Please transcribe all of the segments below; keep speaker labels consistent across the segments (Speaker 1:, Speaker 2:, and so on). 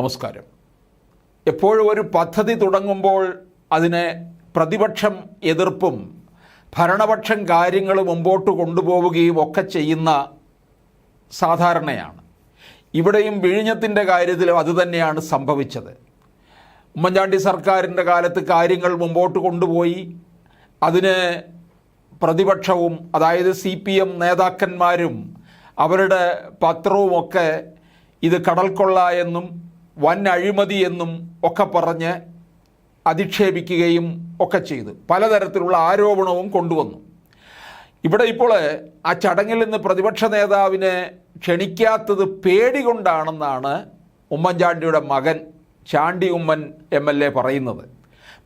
Speaker 1: നമസ്കാരം. എപ്പോഴും ഒരു പദ്ധതി തുടങ്ങുമ്പോൾ അതിനെ പ്രതിപക്ഷം എതിർപ്പും ഭരണപക്ഷം കാര്യങ്ങൾ മുമ്പോട്ട് കൊണ്ടുപോവുകയും ഒക്കെ ചെയ്യുന്ന സാധാരണയാണ്. ഇവിടെയും വിഴിഞ്ഞത്തിന്റെ കാര്യത്തിലും അതുതന്നെയാണ് സംഭവിച്ചത്. ഉമ്മൻചാണ്ടി സർക്കാരിന്റെ കാലത്ത് കാര്യങ്ങൾ മുമ്പോട്ട് കൊണ്ടുപോയി. അതിന് പ്രതിപക്ഷവും അതായത് സി പി എം നേതാക്കന്മാരും അവരുടെ പത്രവുമൊക്കെ ഇത് കടൽക്കൊള്ള എന്നും വൻ അഴിമതി എന്നും ഒക്കെ പറഞ്ഞ് അധിക്ഷേപിക്കുകയും ഒക്കെ ചെയ്തു. പലതരത്തിലുള്ള ആരോപണവും കൊണ്ടുവന്നു. ഇവിടെ ഇപ്പോൾ ആ ചടങ്ങിൽ നിന്ന് പ്രതിപക്ഷ നേതാവിനെ ക്ഷണിക്കാത്തത് പേടി കൊണ്ടാണെന്നാണ് ഉമ്മൻചാണ്ടിയുടെ മകൻ Chandy Oommen M L A പറയുന്നത്.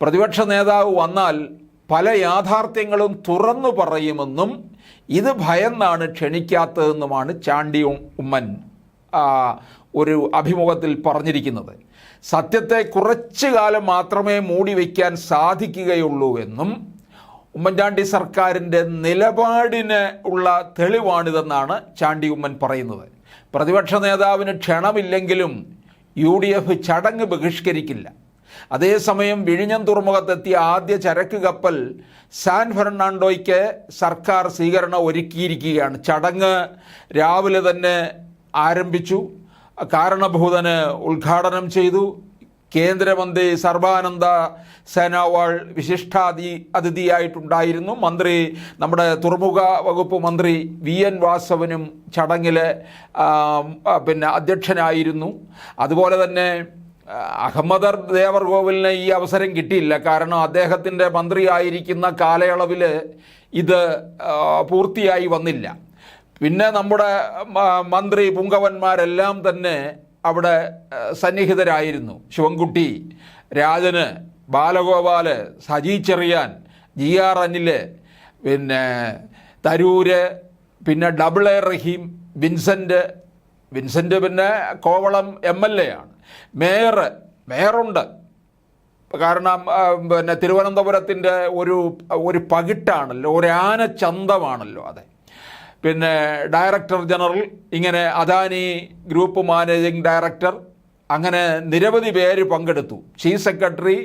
Speaker 1: പ്രതിപക്ഷ നേതാവ് വന്നാൽ പല യാഥാർത്ഥ്യങ്ങളും തുറന്നു പറയുമെന്നും ഇത് ഭയന്നാണ് ക്ഷണിക്കാത്തതെന്നുമാണ് ചാണ്ടി ഉമ്മൻ ഒരു അഭിമുഖത്തിൽ പറഞ്ഞിരിക്കുന്നത് സത്യത്തെ കുറച്ചു കാലം മാത്രമേ മൂടി വയ്ക്കാൻ സാധിക്കുകയുള്ളൂ എന്നും ഉമ്മൻചാണ്ടി സർക്കാരിന്റെ നിലപാടിന് ഉള്ള തെളിവാണിതെന്നാണ് ചാണ്ടി ഉമ്മൻ പറയുന്നത്. പ്രതിപക്ഷ നേതാവിന് ക്ഷണമില്ലെങ്കിലും യു ഡി എഫ് ചടങ്ങ് ബഹിഷ്കരിക്കില്ല. അതേസമയം വിഴിഞ്ഞം തുറമുഖത്തെത്തിയ ആദ്യ ചരക്ക് കപ്പൽ സാൻ ഫെർണാണ്ടോയ്ക്ക് സർക്കാർ സ്വീകരണം ഒരുക്കിയിരിക്കുകയാണ്. ചടങ്ങ് രാവിലെ തന്നെ ആരംഭിച്ചു. കാരണഭൂതന് ഉദ്ഘാടനം ചെയ്തു. കേന്ദ്രമന്ത്രി സർബാനന്ദ സേനാവാൾ വിശിഷ്ടാതി അതിഥിയായിട്ടുണ്ടായിരുന്നു. മന്ത്രി നമ്മുടെ തുറമുഖ വകുപ്പ് മന്ത്രി വി എൻ വാസവനും ചടങ്ങിൽ പിന്നെ അധ്യക്ഷനായിരുന്നു. അതുപോലെ തന്നെ അഹമ്മദർ ദേവർകോവിലിന് ഈ അവസരം കിട്ടിയില്ല. കാരണം അദ്ദേഹത്തിന്റെ മന്ത്രിയായിരിക്കുന്ന കാലയളവിൽ ഇത് പൂർത്തിയായി വന്നില്ല. പിന്നെ നമ്മുടെ മന്ത്രി പുങ്കവന്മാരെല്ലാം തന്നെ അവിടെ സന്നിഹിതരായിരുന്നു. ശിവൻകുട്ടി രാജന് ബാലഗോപാൽ സജി ചെറിയാൻ ജി ആർ അനിൽ പിന്നെ തരൂര് പിന്നെ ഡബിൾ എ റഹീം വിൻസെന്റ് വിൻസെന്റ് പിന്നെ കോവളം എം എൽ എ ആണ്. മേയർ മേയറുണ്ട്. കാരണം പിന്നെ തിരുവനന്തപുരത്തിന്റെ ഒരു ഒരു പകിട്ടാണല്ലോ ഒരു ആനച്ചന്തമാണല്ലോ അതെ. പിന്നെ ഡയറക്ടർ ജനറൽ ഇങ്ങനെ അദാനി ഗ്രൂപ്പ് മാനേജിംഗ് ഡയറക്ടർ അങ്ങനെ നിരവധി പേര് പങ്കെടുത്തു. ചീഫ് സെക്രട്ടറി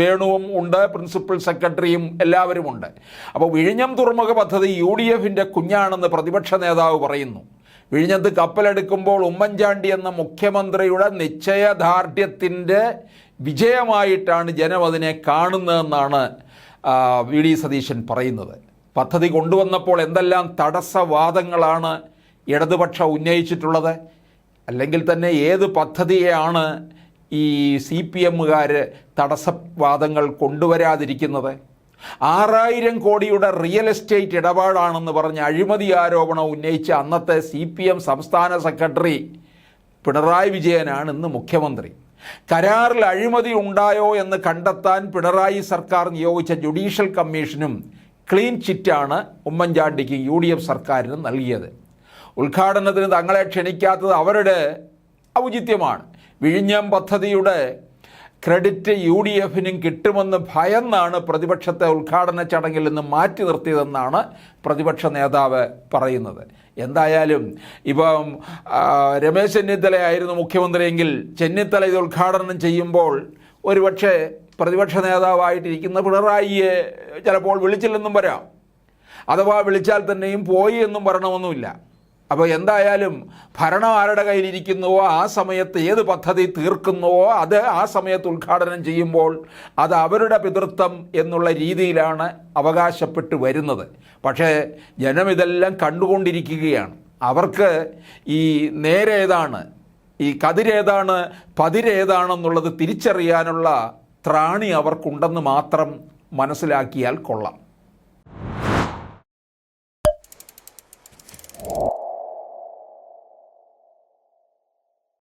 Speaker 1: വേണുവും ഉണ്ട് പ്രിൻസിപ്പൽ സെക്രട്ടറിയും എല്ലാവരും ഉണ്ട്. അപ്പോൾ വിഴിഞ്ഞം തുറമുഖ പദ്ധതി യു ഡി എഫിന്റെ കുഞ്ഞാണെന്ന് പ്രതിപക്ഷ നേതാവ് പറയുന്നു. വിഴിഞ്ഞത്ത് കപ്പലെടുക്കുമ്പോൾ ഉമ്മൻചാണ്ടി എന്ന മുഖ്യമന്ത്രിയുടെ നിശ്ചയദാർഢ്യത്തിന്റെ വിജയമായിട്ടാണ് ജനം അതിനെ കാണുന്നതെന്നാണ് വി ഡി സതീശൻ പറയുന്നത്. പദ്ധതി കൊണ്ടുവന്നപ്പോൾ എന്തെല്ലാം തടസ്സവാദങ്ങളാണ് ഇടതുപക്ഷം ഉന്നയിച്ചിട്ടുള്ളത്? അല്ലെങ്കിൽ തന്നെ ഏത് പദ്ധതിയെയാണ് ഈ സി പി എമ്മുകാർ തടസ്സവാദങ്ങൾ കൊണ്ടുവരാതിരിക്കുന്നത്? ആറായിരം കോടിയുടെ റിയൽ എസ്റ്റേറ്റ് ഇടപാടാണെന്ന് പറഞ്ഞ് അഴിമതി ആരോപണം ഉന്നയിച്ച അന്നത്തെ സി പി എം സംസ്ഥാന സെക്രട്ടറി പിണറായി വിജയനാണ് ഇന്ന് മുഖ്യമന്ത്രി. കരാറിൽ അഴിമതി ഉണ്ടായോ എന്ന് കണ്ടെത്താൻ പിണറായി സർക്കാർ നിയോഗിച്ച ജുഡീഷ്യൽ കമ്മീഷനും ക്ലീൻ ചിറ്റാണ് ഉമ്മൻചാണ്ടിക്ക് യു ഡി എഫ് സർക്കാരിന് നൽകിയത്. ഉദ്ഘാടനത്തിന് തങ്ങളെ ക്ഷണിക്കാത്തത് അവരുടെ ഔചിത്യമാണ്. വിഴിഞ്ഞം പദ്ധതിയുടെ ക്രെഡിറ്റ് യു ഡി എഫിനും കിട്ടുമെന്ന് ഭയന്നാണ് പ്രതിപക്ഷത്തെ ഉദ്ഘാടന ചടങ്ങിൽ നിന്ന് മാറ്റി നിർത്തിയതെന്നാണ് പ്രതിപക്ഷ നേതാവ് പറയുന്നത്. എന്തായാലും ഇപ്പം രമേശ് ചെന്നിത്തലയായിരുന്നു മുഖ്യമന്ത്രിയെങ്കിൽ ചെന്നിത്തല ഇത് ഉദ്ഘാടനം ചെയ്യുമ്പോൾ ഒരുപക്ഷെ പ്രതിപക്ഷ നേതാവായിട്ടിരിക്കുന്ന പിണറായിയെ ചിലപ്പോൾ വിളിച്ചില്ലെന്നും വരാം. അഥവാ വിളിച്ചാൽ തന്നെയും പോയി എന്നും പറയണമെന്നുമില്ല. അപ്പോൾ എന്തായാലും ഭരണം ആരുടെ കയ്യിലിരിക്കുന്നുവോ ആ സമയത്ത് ഏത് പദ്ധതി തീർക്കുന്നുവോ അത് ആ സമയത്ത് ഉദ്ഘാടനം ചെയ്യുമ്പോൾ അത് അവരുടെ പിതൃത്വം എന്നുള്ള രീതിയിലാണ് അവകാശപ്പെട്ട് വരുന്നത്. പക്ഷേ ജനം ഇതെല്ലാം കണ്ടുകൊണ്ടിരിക്കുകയാണ്. അവർക്ക് ഈ നേരേതാണ് ഈ കതിരേതാണ് പതിരേതാണെന്നുള്ളത് തിരിച്ചറിയാനുള്ള ത്രാണി അവർക്കുണ്ടെന്ന് മാത്രം മനസ്സിലാക്കിയാൽ കൊള്ളാം.